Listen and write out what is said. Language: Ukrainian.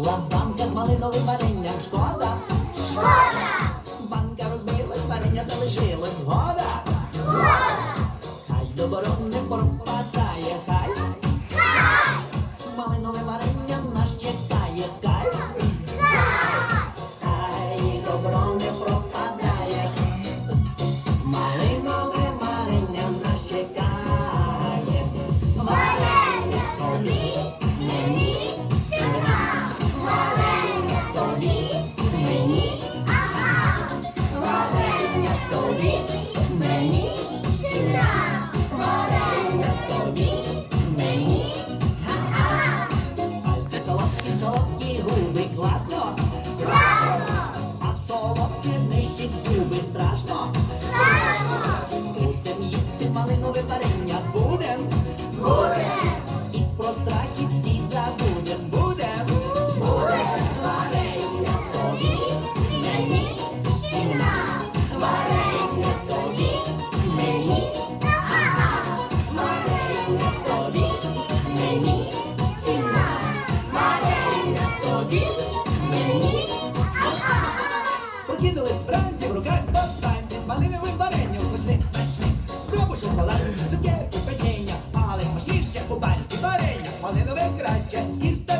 Мала банка з малиновим варенням, шкода. Шкода! Банка розбилась, варення залишилось, згода. Хай добро не пропадає, хай. Зуби страшно. Страшно! Будем їсти малинове варення, будем. Буде! І про страхи всі забудем, будем. Буде! Варення тобі, мені, всім нам. Варення тобі, мені, ага. Варення тобі, мені, всім нам. Варення тобі, вранці, в руках танці з малиновим варенням смачним, смачним. Спробуй шоколад, цукерки, печення, але смачніше у банці варення. Малинове краще з кісточками.